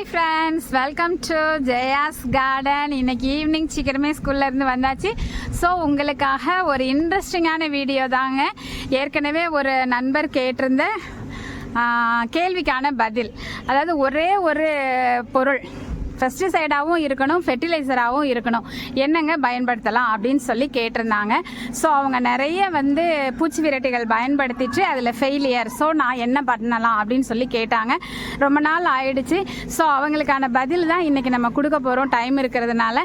Hi friends welcome to Jaya's garden இன்னைக்கு evening சீக்கிரமே ஸ்கூல்லேருந்து வந்தாச்சு. ஸோ உங்களுக்காக ஒரு இன்ட்ரெஸ்டிங்கான வீடியோ தாங்க. ஏற்கனவே ஒரு நண்பர் கேட்டிருந்த கேள்விக்கான பதில். அதாவது ஒரே ஒரு பொருள். பெஸ்டிசைடாகவும் இருக்கணும் ஃபெர்டிலைசராகவும் இருக்கணும். என்னங்க பயன்படுத்தலாம் அப்படின்னு சொல்லி கேட்டிருந்தாங்க. ஸோ அவங்க நிறைய வந்து பூச்சி விரட்டிகள் பயன்படுத்திட்டு அதில் ஃபெயிலியர் ஸோ நான் என்ன பண்ணலாம் அப்படின்னு சொல்லி கேட்டாங்க. ரொம்ப நாள் ஆயிடுச்சு. ஸோ அவங்களுக்கான பதில் தான் இன்றைக்கி நம்ம கொடுக்க போகிறோம் டைம் இருக்கிறதுனால.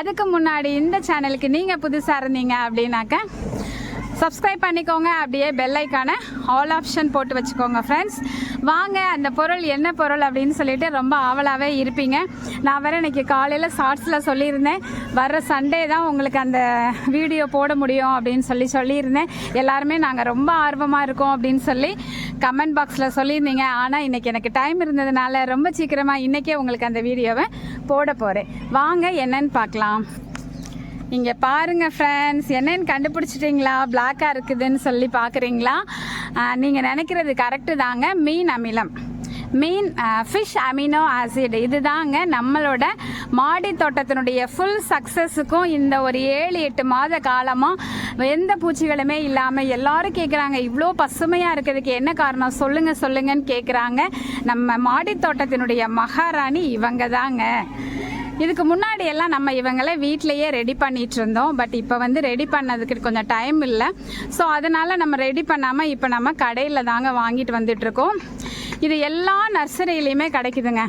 அதுக்கு முன்னாடி இந்த சேனலுக்கு நீங்கள் புதுசாக இருந்தீங்க அப்படின்னாக்க சப்ஸ்கிரைப் பண்ணிக்கோங்க. அப்படியே பெல் ஐக்கான ஆல் ஆப்ஷன் போட்டு வச்சுக்கோங்க ஃப்ரெண்ட்ஸ் வாங்க அந்த பொருள் என்ன பொருள் அப்படின்னு சொல்லிட்டு ரொம்ப ஆவலாகவே இருப்பீங்க. நான் வேற இன்னைக்கு காலையில் ஷார்ட்ஸில் சொல்லியிருந்தேன். வர்ற சண்டே தான் உங்களுக்கு அந்த வீடியோ போட முடியும் அப்படின்னு சொல்லி சொல்லியிருந்தேன். எல்லாருமே நாங்கள் ரொம்ப ஆர்வமாக இருக்கோம் அப்படின்னு சொல்லி கமெண்ட் பாக்ஸில் சொல்லியிருந்தீங்க. ஆனால் இன்னைக்கு எனக்கு டைம் இருந்ததுனால ரொம்ப சீக்கிரமாக இன்றைக்கே உங்களுக்கு அந்த வீடியோவை போட போகிறேன் வாங்க என்னன்னு பார்க்கலாம். இங்கே பாருங்கள் ஃப்ரெண்ட்ஸ் என்னென்னு கண்டுபிடிச்சிட்டிங்களா? பிளாக்காக இருக்குதுன்னு சொல்லி பார்க்குறீங்களா? நீங்கள் நினைக்கிறது கரெக்டு தாங்க. மீன் அமிலம். மீன் ஃபிஷ் அமினோ ஆசிட் இதுதாங்க நம்மளோட மாடி தோட்டத்தினுடைய ஃபுல் சக்ஸஸுக்கும் இந்த ஒரு ஏழு எட்டு மாத காலமாக எந்த பூச்சிகளுமே இல்லாமல் எல்லாரும் கேட்குறாங்க இவ்வளோ பசுமையாக இருக்கிறதுக்கு என்ன காரணம்? சொல்லுங்கள் சொல்லுங்கன்னு கேட்குறாங்க நம்ம மாடி தோட்டத்தினுடைய மகாராணி இவங்க தாங்க. இதுக்கு முன்னாடி எல்லாம் நம்ம இவங்களை வீட்டிலேயே ரெடி பண்ணிட்டு இருந்தோம். பட் இப்போ வந்து ரெடி பண்ணதுக்கு கொஞ்சம் டைம் இல்லை. ஸோ அதனால நம்ம ரெடி பண்ணாமல் இப்போ நம்ம கடையில் தாங்க வாங்கிட்டு வந்துட்டு இருக்கோம். இது எல்லா நர்சரியிலையுமே கிடைக்குதுங்க.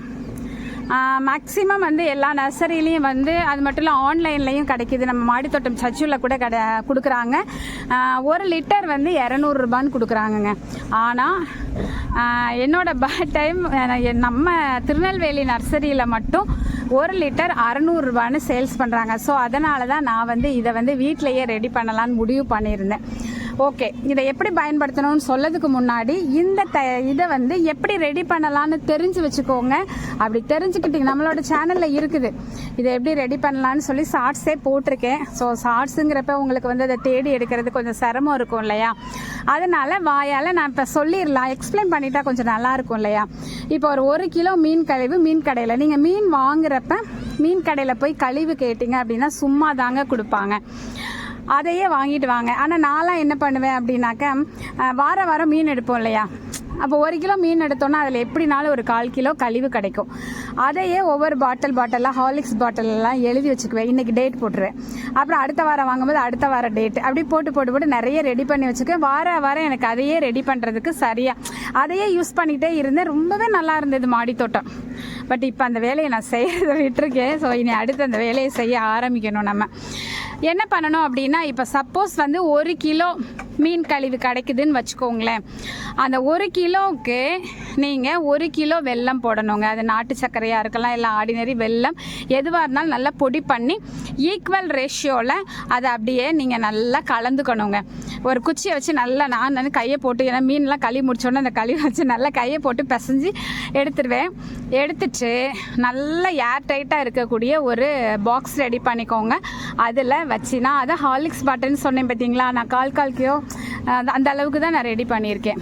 மேக்ஸிமம் வந்து எல்லா நர்சரிலையும் வந்து அது மட்டும் இல்லை ஆன்லைன்லேயும் கிடைக்கிது. நம்ம மாடித்தோட்டம் சச்சுவில் கூட கடை கொடுக்குறாங்க. ஒரு லிட்டர் வந்து இரநூறுபான்னு கொடுக்குறாங்கங்க. ஆனால் என்னோடய என்னோட பேட் டைம் நம்ம திருநெல்வேலி நர்சரியில் மட்டும் ஒரு லிட்டர் அறநூறுரூவான்னு சேல்ஸ் பண்ணுறாங்க ஸோ அதனால தான் நான் வந்து இதை வந்து வீட்டிலையே ரெடி பண்ணலான்னு முடிவு பண்ணியிருந்தேன். ஓகே இதை எப்படி பயன்படுத்தணும்னு சொல்லதுக்கு முன்னாடி இந்த த இதை வந்து எப்படி ரெடி பண்ணலான்னு தெரிஞ்சு வச்சுக்கோங்க. அப்படி தெரிஞ்சுக்கிட்டீங்க நம்மளோட சேனலில் இருக்குது. இதை எப்படி ரெடி பண்ணலான்னு சொல்லி ஷார்ட்ஸே போட்டிருக்கேன். ஸோ ஷார்ட்ஸுங்கிறப்ப உங்களுக்கு வந்து அதை தேடி எடுக்கிறது கொஞ்சம் சிரமம் இருக்கும் இல்லையா? அதனால வாயால் நான் இப்போ சொல்லிடலாம். எக்ஸ்பிளைன் பண்ணிட்டா கொஞ்சம் நல்லா இருக்கும் இல்லையா? இப்போ ஒரு ஒரு கிலோ மீன் கழிவு மீன் கடையில். நீங்கள் மீன் வாங்குறப்ப மீன் கடையில் போய் கழிவு கேட்டிங்க அப்படின்னா சும்மா தாங்க கொடுப்பாங்க. அதையே வாங்கிட்டு வாங்க. ஆனால் நான்லாம் என்ன பண்ணுவேன் அப்படின்னாக்க வார வாரம் மீன் எடுப்போம் இல்லையா? அப்போ ஒரு கிலோ மீன் எடுத்தோன்னா அதில் எப்படினாலும் ஒரு கால் கிலோ கழிவு கிடைக்கும். அதையே ஒவ்வொரு பாட்டில் பாட்டிலாக ஹார்லிக்ஸ் பாட்டிலெல்லாம் எழுதி வச்சுக்குவேன். இன்றைக்கி டேட் போட்டுருவேன். அப்புறம் அடுத்த வாரம் வாங்கும்போது அடுத்த வாரம் டேட் அப்படி போட்டு போட்டு போட்டு நிறைய ரெடி பண்ணி வச்சுக்குவேன். வார வாரம் எனக்கு அதையே ரெடி பண்ணுறதுக்கு சரியாக அதையே யூஸ் பண்ணிகிட்டே இருந்தேன். ரொம்பவே நல்லா இருந்தது மாடி தோட்டம். பட் இப்போ அந்த வேலையை நான் செய்கிறத விட்டுருக்கேன். ஸோ இனி அடுத்து அந்த வேலையை செய்ய ஆரம்பிக்கணும் நம்ம. என்ன பண்ணணும் அப்படின்னா இப்போ சப்போஸ் வந்து ஒரு கிலோ மீன் கழிவு கிடைக்குதுன்னு வச்சுக்கோங்களேன். அந்த ஒரு கிலோவுக்கு நீங்கள் ஒரு கிலோ வெல்லம் போடணுங்க. அது நாட்டு சர்க்கரையாக இருக்கலாம் இல்லை ஆர்டினரி வெல்லம் எதுவாக இருந்தாலும் நல்லா பொடி பண்ணி ஈக்குவல் ரேஷியோவில் அதை அப்படியே நீங்கள் நல்லா கலந்துக்கணுங்க. ஒரு குச்சியை வச்சு நல்லா நான் வந்து கையை போட்டு ஏன்னா மீன்லாம் கழுவி முடிச்சோன்னே அந்த கழிவு வச்சு நல்லா கையை போட்டு பிசைஞ்சு எடுத்துருவேன். எடுத்துட்டு நல்லா ஏர் டைட்டாக இருக்கக்கூடிய ஒரு பாக்ஸ் ரெடி பண்ணிக்கோங்க. அதில் வச்சுனா அதை ஹார்லிக்ஸ் பாட்டில்னு சொன்னேன் பார்த்தீங்களா நான் கால் கால் கிலோ அந்த அளவுக்கு தான் நான் ரெடி பண்ணியிருக்கேன்.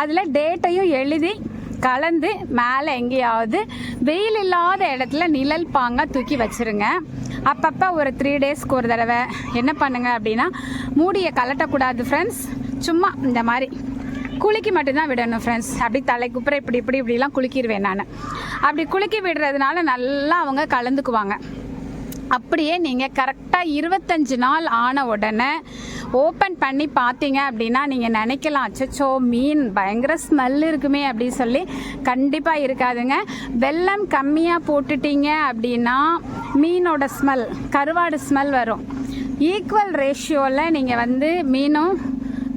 அதில் டேட்டையும் எழுதி கலந்து மேலே எங்கேயாவது வெயில் இல்லாத இடத்துல நிழல் பாங்க தூக்கி வச்சிருங்க. அப்பப்போ ஒரு த்ரீ டேஸ்க்கு ஒரு தடவை என்ன பண்ணுங்கள் அப்படின்னா மூடியை கலட்டக்கூடாது ஃப்ரெண்ட்ஸ் சும்மா இந்த மாதிரி குலுக்கி மட்டும்தான் விடணும் ஃப்ரெண்ட்ஸ் அப்படி தலை குப்புற இப்படி இப்படி இப்படிலாம் குலுக்கிடுவேன் நான். அப்படி குலுக்கி விடுறதுனால நல்லா அவங்க கலந்துக்குவாங்க. அப்படியே நீங்கள் கரெக்டாக இருபத்தஞ்சு நாள் ஆன உடனே ஓப்பன் பண்ணி பார்த்தீங்க அப்படின்னா நீங்கள் நினைக்கலாம் அச்சச்சோ மீன் பயங்கர ஸ்மெல் இருக்குமே அப்படின்னு சொல்லி கண்டிப்பாக இருக்காதுங்க. வெல்லம் கம்மியாக போட்டுட்டீங்க அப்படின்னா மீனோட ஸ்மெல் கருவாடு ஸ்மெல் வரும். ஈக்குவல் ரேஷியோவில் நீங்கள் வந்து மீனும்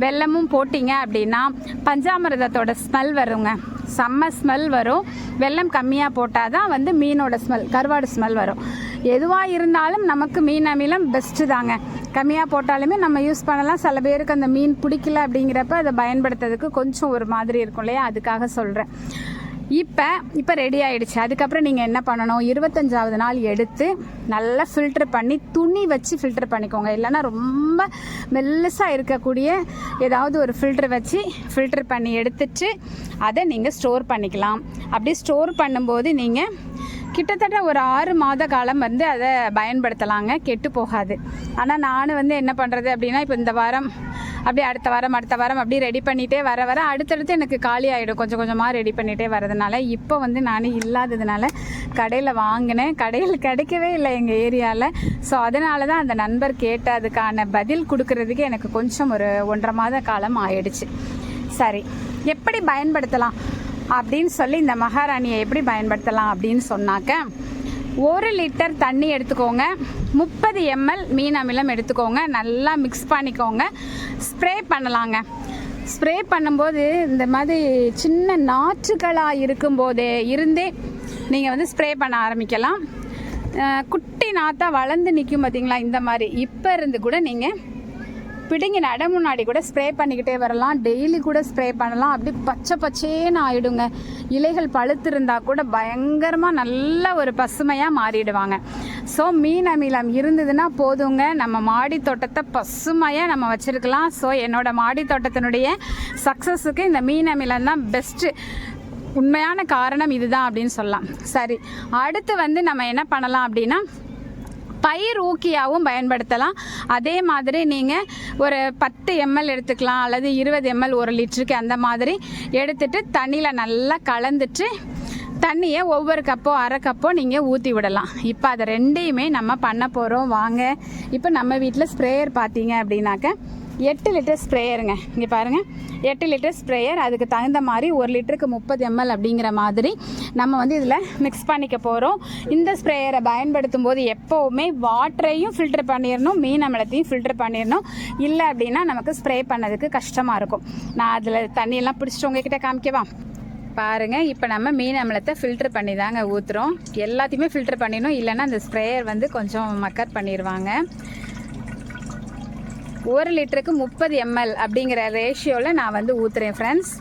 வெல்லமும் போட்டிங்க அப்படின்னா பஞ்சாமிரதத்தோட ஸ்மெல் வருங்க. செம்ம ஸ்மெல் வரும். வெல்லம் கம்மியாக போட்டால் தான் வந்து மீனோட ஸ்மெல் கருவாடு ஸ்மெல் வரும். எதுவாக இருந்தாலும் நமக்கு மீன் அமிலம் பெஸ்ட்டு தாங்க. கம்மியாக போட்டாலுமே நம்ம யூஸ் பண்ணலாம். சில பேருக்கு அந்த மீன் பிடிக்கல அப்படிங்கிறப்ப அதை பயன்படுத்துறதுக்கு கொஞ்சம் ஒரு மாதிரி இருக்கும் இல்லையா? அதுக்காக சொல்கிறேன் இப்போ இப்போ ரெடி ஆகிடுச்சு அதுக்கப்புறம் நீங்கள் என்ன பண்ணணும்? இருபத்தஞ்சாவது நாள் எடுத்து நல்லா ஃபில்ட்ரு பண்ணி துணி வச்சு ஃபில்டர் பண்ணிக்கோங்க. இல்லைன்னா ரொம்ப மெல்லுசாக இருக்கக்கூடிய ஏதாவது ஒரு ஃபில்டர் வச்சு ஃபில்ட்ரு பண்ணி எடுத்துட்டு அதை நீங்கள் ஸ்டோர் பண்ணிக்கலாம். அப்படி ஸ்டோர் பண்ணும்போது நீங்கள் கிட்டத்தட்ட ஒரு ஆறு மாத காலம் வந்து அதை பயன்படுத்தலாங்க. கெட்டு போகாது. ஆனால் நான் வந்து என்ன பண்ணுறது அப்படின்னா இப்போ இந்த வாரம் அப்படியே அடுத்த வாரம் அடுத்த வாரம் அப்படியே ரெடி பண்ணிகிட்டே வர வர அடுத்தடுத்து எனக்கு காலி ஆகிடும் கொஞ்சம் கொஞ்சமாக ரெடி பண்ணிகிட்டே வரதுனால இப்போ வந்து நான் இல்லாததுனால கடையில் வாங்கினேன். கடையில் கிடைக்கவே இல்லை எங்கள் ஏரியாவில் ஸோ அதனால தான் அந்த நண்பர் கேட்ட அதுக்கான பதில் கொடுக்கறதுக்கு எனக்கு கொஞ்சம் ஒரு ஒன்றரை மாத காலம் ஆயிடுச்சு. சரி எப்படி பயன்படுத்தலாம்? அப்படின்னு சொல்லி இந்த மகாராணியை எப்படி பயன்படுத்தலாம் அப்படின்னு சொன்னாக்க ஒரு லிட்டர் தண்ணி எடுத்துக்கோங்க. முப்பது எம்எல் மீன் அமிலம் எடுத்துக்கோங்க. நல்லா மிக்ஸ் பண்ணிக்கோங்க. ஸ்ப்ரே பண்ணலாங்க. ஸ்ப்ரே பண்ணும்போது இந்த மாதிரி சின்ன நாற்றுகளாக இருக்கும்போதே இருந்தே நீங்கள் வந்து ஸ்ப்ரே பண்ண ஆரம்பிக்கலாம். குட்டி நாத்தா வளர்ந்து நிற்கும் பார்த்தீங்களா இந்த மாதிரி. இப்போ இருந்து கூட நீங்கள் பிடுங்கி நட முன்னாடி கூட ஸ்ப்ரே பண்ணிக்கிட்டே வரலாம். டெய்லி கூட ஸ்ப்ரே பண்ணலாம். அப்படி பச்சை பச்சேன்னு ஆயிடுங்க. இலைகள் பழுத்திருந்தா கூட பயங்கரமாக நல்ல ஒரு பசுமையாக மாறிடுவாங்க. ஸோ மீன் அமிலம் இருந்ததுன்னா போதுங்க. நம்ம மாடி தோட்டத்தை பசுமையாக நம்ம வச்சுருக்கலாம். ஸோ என்னோட மாடி தோட்டத்தினுடைய சக்ஸஸுக்கு இந்த மீன் அமிலம் தான் பெஸ்ட்டு உண்மையான காரணம் இதுதான் அப்படின்னு சொல்லலாம். சரி அடுத்து வந்து நம்ம என்ன பண்ணலாம் அப்படின்னா பயிர் ஊக்கியாகவும் பயன்படுத்தலாம். அதே மாதிரி நீங்கள் ஒரு பத்து எம்எல் எடுத்துக்கலாம் அல்லது இருபது எம்எல் ஒரு லிட்டருக்கு அந்த மாதிரி எடுத்துட்டு தண்ணியில் நல்லா கலந்துட்டு தண்ணியை ஒவ்வொரு கப்போ அரை கப்போ நீங்கள் ஊற்றி விடலாம். இப்போ அதை ரெண்டையுமே நம்ம பண்ண போகிறோம் வாங்க. இப்போ நம்ம வீட்டில் ஸ்ப்ரேயர் பார்த்தீங்க அப்படின்னாக்க எட்டு லிட்டர் ஸ்ப்ரேயருங்க. இங்கே பாருங்கள் எட்டு லிட்டர் ஸ்ப்ரேயர் அதுக்கு தகுந்த மாதிரி ஒரு லிட்டருக்கு முப்பது எம்எல் அப்படிங்கிற மாதிரி நம்ம வந்து இதில் மிக்ஸ் பண்ணிக்க போகிறோம் இந்த ஸ்ப்ரேயரை பயன்படுத்தும் போது எப்போவுமே வாட்டரையும் ஃபில்டர் பண்ணிடணும் மீன் அமிலத்தையும் ஃபில்டர் பண்ணிடணும் இல்லை அப்படின்னா நமக்கு ஸ்ப்ரே பண்ணதுக்கு கஷ்டமாக இருக்கும். நான் அதில் தண்ணியெல்லாம் பிடிச்சிட்டு உங்ககிட்ட காமிக்கவா? பாருங்கள் இப்போ நம்ம மீன் அமிலத்தை ஃபில்டர் பண்ணி தாங்க ஊற்றுறோம் எல்லாத்தையுமே ஃபில்டர் பண்ணிடணும். இல்லைன்னா அந்த ஸ்ப்ரேயர் வந்து கொஞ்சம் மக்கர் பண்ணிடுவாங்க ஒரு லிட்டருக்கு முப்பது எம்எல் அப்படிங்கிற ரேஷியோவில் நான் வந்து ஊற்றுறேன் ஃப்ரெண்ட்ஸ்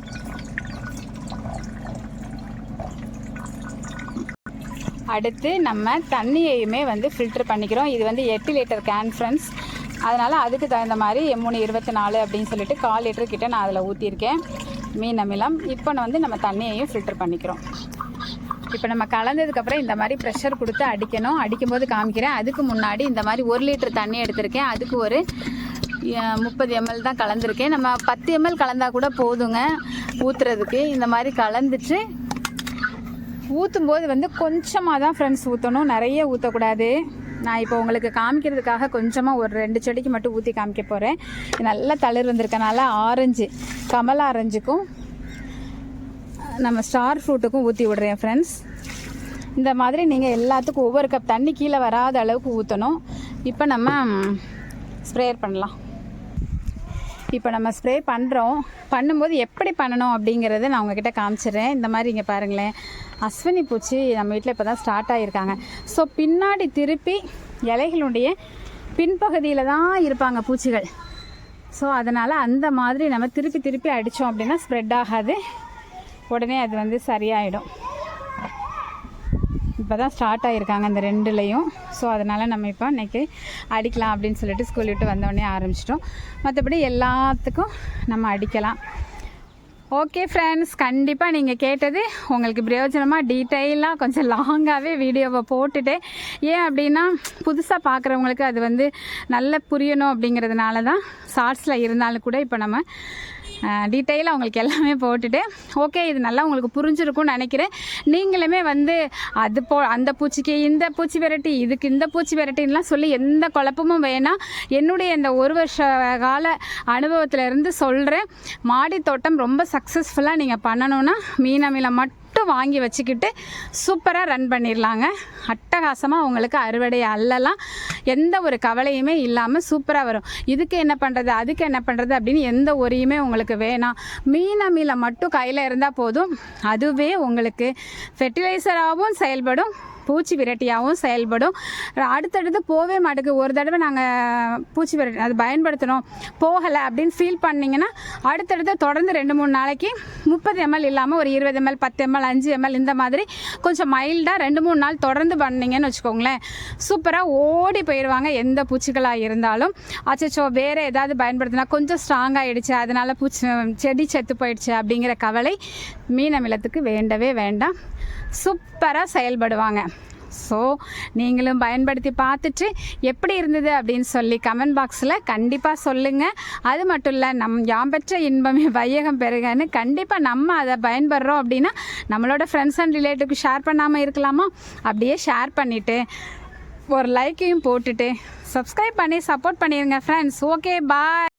அடுத்து நம்ம தண்ணியையுமே வந்து ஃபில்டர் பண்ணிக்கிறோம். இது வந்து எட்டு லிட்டர் கேன் ஃப்ரெண்ட்ஸ் அதனால் அதுக்கு தகுந்த மாதிரி மூணு இருபத்தி நாலு அப்படின்னு சொல்லிட்டு கால் லிட்டர் கிட்ட நான் அதில் ஊற்றிருக்கேன் மீன் அமிலம். இப்போ நான் வந்து நம்ம தண்ணியையும் ஃபில்டர் பண்ணிக்கிறோம். இப்போ நம்ம கலந்ததுக்கப்புறம் இந்த மாதிரி ப்ரெஷர் கொடுத்து அடிக்கணும். அடிக்கும்போது காமிக்கிறேன். அதுக்கு முன்னாடி இந்த மாதிரி ஒரு லிட்டர் தண்ணி எடுத்திருக்கேன். அதுக்கு ஒரு முப்பது எம்எல் தான் கலந்துருக்கேன். நம்ம பத்து எம்எல் கலந்தா கூட போதுங்க ஊற்றுறதுக்கு இந்த மாதிரி கலந்துட்டு ஊற்றும் போது வந்து கொஞ்சமாக தான் ஃப்ரெண்ட்ஸ் ஊற்றணும் நிறைய ஊற்றக்கூடாது நான் இப்போ உங்களுக்கு காமிக்கிறதுக்காக கொஞ்சமாக ஒரு ரெண்டு செடிக்கு மட்டும் ஊற்றி காமிக்க போகிறேன் நல்லா தளிர் வந்திருக்கனால ஆரஞ்சு கமலா ஆரஞ்சுக்கும் நம்ம ஸ்டார் ஃப்ரூட்டுக்கும் ஊற்றி விடுறேன் ஃப்ரெண்ட்ஸ் இந்த மாதிரி நீங்கள் எல்லாத்துக்கும் ஒவ்வொரு கப் தண்ணி கீழே வராத அளவுக்கு ஊற்றணும் இப்போ நம்ம ஸ்ப்ரேயர் பண்ணலாம். இப்போ நம்ம ஸ்ப்ரே பண்ணுறோம் பண்ணும்போது எப்படி பண்ணணும் அப்படிங்கிறத நான் உங்ககிட்ட காமிச்சிடுறேன். இந்த மாதிரி இங்கே பாருங்களேன். அஸ்வினி பூச்சி நம்ம வீட்டில் இப்போ தான் ஸ்டார்ட் ஆகியிருக்காங்க ஸோ பின்னாடி திருப்பி இலைகளுடைய பின்பகுதியில் தான் இருப்பாங்க பூச்சிகள். ஸோ அதனால் அந்த மாதிரி நம்ம திருப்பி திருப்பி அடித்தோம் அப்படின்னா ஸ்ப்ரெட் ஆகாது. உடனே அது வந்து சரியாயிடும். இப்போ தான் ஸ்டார்ட் ஆகியிருக்காங்க அந்த ரெண்டுலேயும். ஸோ அதனால் நம்ம இப்போ இன்றைக்கி அடிக்கலாம் அப்படின்னு சொல்லிட்டு ஸ்கூல் விட்டு வந்தோடனே ஆரம்பிச்சிட்டோம். மற்றபடி எல்லாத்துக்கும் நம்ம அடிக்கலாம். ஓகே ஃப்ரெண்ட்ஸ் கண்டிப்பாக நீங்கள் கேட்டது உங்களுக்கு பிரயோஜனமாக டீட்டெயிலாக கொஞ்சம் லாங்காகவே வீடியோவை போட்டுட்டேன். ஏன் அப்படின்னா புதுசாக பார்க்குறவங்களுக்கு அது வந்து நல்ல புரியணும் அப்படிங்கிறதுனால தான் ஷார்ட்ஸில் இருந்தாலும் கூட இப்போ நம்ம டீட்டெயிலாக உங்களுக்கு எல்லாமே போட்டுட்டு ஓகே இது நல்லா உங்களுக்கு புரிஞ்சிருக்கும்னு நினைக்கிறேன். நீங்களுமே வந்து அது போ அந்த பூச்சிக்கு இந்த பூச்சி வெரைட்டி இதுக்கு இந்த பூச்சி வெரைட்டின்லாம் சொல்லி எந்த குழப்பமும் வேணாம். என்னுடைய இந்த ஒரு வருஷ கால அனுபவத்திலேருந்து சொல்கிறேன் மாடி தோட்டம் ரொம்ப சக்ஸஸ்ஃபுல்லாக நீங்கள் பண்ணணும்னா மீன் அமிலம் மட்டும் வாங்கி வச்சுக்கிட்டு சூப்பராக ரன் பண்ணிடலாங்க. அட்டகாசமாக உங்களுக்கு அறுவடை அல்லலாம். எந்த ஒரு கவலையுமே இல்லாமல் சூப்பராக வரும். இதுக்கு என்ன பண்ணுறது அதுக்கு என்ன பண்ணுறது அப்படின்னு எந்த ஒரியுமே உங்களுக்கு வேணாம். மீன் அமிலம் மட்டும் கையில் இருந்தால் போதும். அதுவே உங்களுக்கு ஃபெர்டிலைசராகவும் செயல்படும். பூச்சி விரட்டியாகவும் செயல்படும். அடுத்தடுத்து போவே மாட்டேங்குது ஒரு தடவை நாங்கள் பூச்சி விரட்டி அது பயன்படுத்தினோம். போகலை அப்படின்னு ஃபீல் பண்ணிங்கன்னா அடுத்தடுத்து தொடர்ந்து ரெண்டு மூணு நாளைக்கு முப்பது எம்எல் இல்லாமல் ஒரு இருபது எம்எல் பத்து எம்எல் அஞ்சு எம்எல் இந்த மாதிரி கொஞ்சம் மைல்டாக ரெண்டு மூணு நாள் தொடர்ந்து பண்ணீங்கன்னு வச்சுக்கோங்களேன். சூப்பராக ஓடி போயிடுவாங்க எந்த பூச்சிகளாக இருந்தாலும். அச்சோ வேறு ஏதாவது பயன்படுத்தினா கொஞ்சம் ஸ்ட்ராங் ஆகிடுச்சு அதனால் பூச்சி செடி செத்து போயிடுச்சு அப்படிங்கிற கவலை மீன் அமிலத்துக்கு வேண்டவே வேண்டாம். சூப்பராக செயல்படுவாங்க. ஸோ நீங்களும் பயன்படுத்தி பார்த்துட்டு எப்படி இருந்தது அப்படின்னு சொல்லி கமெண்ட் பாக்ஸில் கண்டிப்பாக சொல்லுங்கள் அது மட்டும் இல்லை நம் யாம் பெற்ற இன்பமே வையகம் பெருகன்னு கண்டிப்பாக நம்ம அதை பயன்படுறோம் அப்படின்னா நம்மளோட ஃப்ரெண்ட்ஸ் அண்ட் ரிலேட்டிவ்க்கு ஷேர் பண்ணாமல் இருக்கலாமா? அப்படியே ஷேர் பண்ணிவிட்டு ஒரு லைக்கையும் போட்டுட்டு சப்ஸ்கிரைப் பண்ணி சப்போர்ட் பண்ணிடுங்க ஃப்ரெண்ட்ஸ் ஓகே பாய்